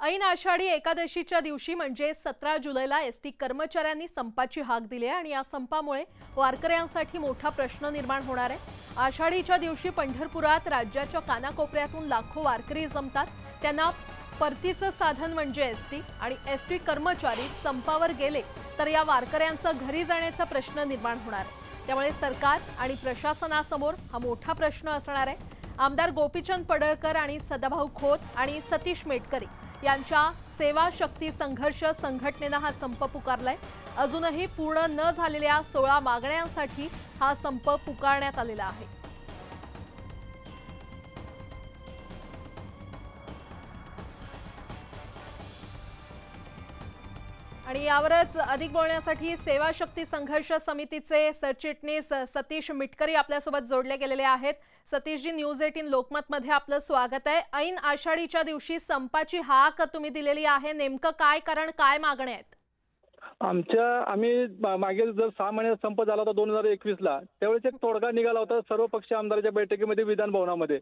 ऐन आषाढी एकादशीच्या दिवशी म्हणजे सतरा जुलैला एस टी कर्मचाऱ्यांनी संपाची हाक दिली आहे आणि या संपामुळे वारकऱ्यांसाठी मोठा प्रश्न निर्माण होणार आहे. आषाढीच्या दिवशी पंढरपुरात राज्याच्या कानाकोपऱ्यातून लाखो वारकरी जमतात. त्यांना परतीचं साधन म्हणजे एस टी आणि एस टी कर्मचारी संपावर गेले तर या वारकऱ्यांचं घरी जाण्याचा प्रश्न निर्माण होणार. त्यामुळे सरकार आणि प्रशासनासमोर हा मोठा प्रश्न असणार आहे. आमदार गोपीचंद पडळकर आणि सदाभाऊ खोत आणि सतीश मेटकरी यांच्या सेवा शक्ती संघर्ष संघटनेनं हा संप पुकारलाय. अजूनही पूर्ण न झालेल्या सोळा मागण्यांसाठी हा संप पुकारण्यात आलेला आहे. आणि यावरच अधिक बोलण्यासाठी सेवा शक्ती संघर्ष समितीचे सरचिटणीस सतीश मिटकरी आपल्यासोबत जोडले गेलेले आहेत. सतीशजी न्यूज एटीन लोकमत मध्ये आपलं स्वागत आहे. ऐन आषाढीच्या दिवशी संपाची हाक तुम्ही दिलेली आहे. नेमकं काय कारण काय मागण्या आहेत? आमच्या आम्ही मागील जर सहा महिन्यात संप झाला होता दोन हजार एकवीस ला त्यावेळेस एक तोडगा निघाला होता सर्व पक्ष आमदाराच्या बैठकीमध्ये विधान भवनामध्ये.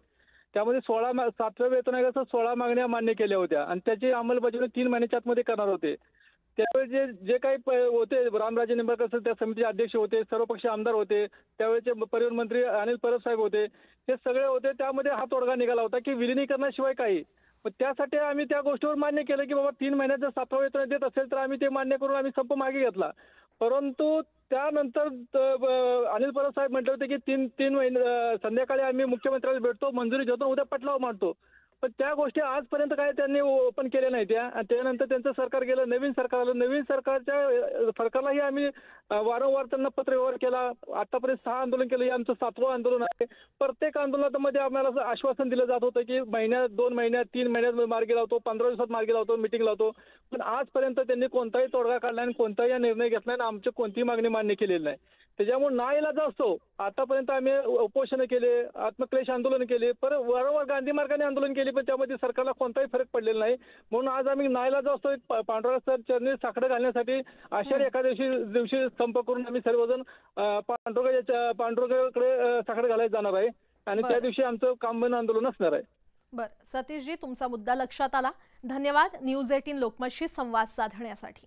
त्यामध्ये सोळा सातव्या वेतन आयोगाचं सोळा मागण्या मान्य केल्या होत्या आणि त्याची अंमलबजावणी तीन महिन्याच्या आतमध्ये करणार होते. त्यावेळी जे जे काही होते रामराजे निंबाळकर त्या समितीचे अध्यक्ष होते सर्व पक्ष आमदार होते त्यावेळेचे परिवहन मंत्री अनिल परब साहेब होते हे सगळे होते त्यामध्ये हा तोडगा निघाला होता की विलिनीकरणाशिवाय काही. मग त्यासाठी आम्ही त्या गोष्टीवर मान्य केलं की बाबा तीन महिन्यात जर सातवा वेतन देत असेल तर आम्ही ते मान्य करून आम्ही संप मागे घेतला. परंतु त्यानंतर अनिल परब साहेब म्हटले होते की तीन तीन महिने संध्याकाळी आम्ही मुख्यमंत्र्याला भेटतो मंजुरी घेतो उद्या पटलाव मांडतो. पण त्या गोष्टी आजपर्यंत काय त्यांनी ओपन केल्या नाही त्या. त्यानंतर त्यांचं सरकार गेलं नवीन सरकार आलं. नवीन सरकारच्या सरकारलाही आम्ही वारंवार त्यांना पत्रव्यवहार केला. आतापर्यंत सहा आंदोलन केलं. हे आमचं सातवं आंदोलन आहे. प्रत्येक आंदोलनामध्ये आम्हाला आश्वासन दिलं जात होतं की महिन्यात दोन महिन्यात तीन महिन्यात मार्गी लावतो पंधरा दिवसात मार्गी लावतो मिटिंग लावतो. पण आजपर्यंत त्यांनी कोणताही तोडगा काढला आणि कोणताही निर्णय घेतला आणि आमची कोणतीही मागणी मान्य केलेली नाही. त्याच्यामुळे ना इलाज असतो. आतापर्यंत आम्ही उपोषण केले आत्मक्लेश आंदोलन केले पर वारंवार गांधी मार्गाने आंदोलन केले पण त्यामध्ये सरकारला कोणताही फरक पडलेला नाही. म्हणून आज आम्ही नाईलाज असतो. पांढरा सर चरणी साखर घालण्यासाठी आषाढी एकादशी दिवशी संप करून आम्ही सर्वजण पांडुरंगाच्या पांडुरंगाकडे साखर घालायला जाणार आहे. आणि त्या दिवशी आमचं काम बंद आंदोलन असणार आहे. बर. सतीशजी तुमचा मुद्दा लक्षात आला. धन्यवाद. न्यूज एटीन लोकमतशी संवाद साधण्यासाठी.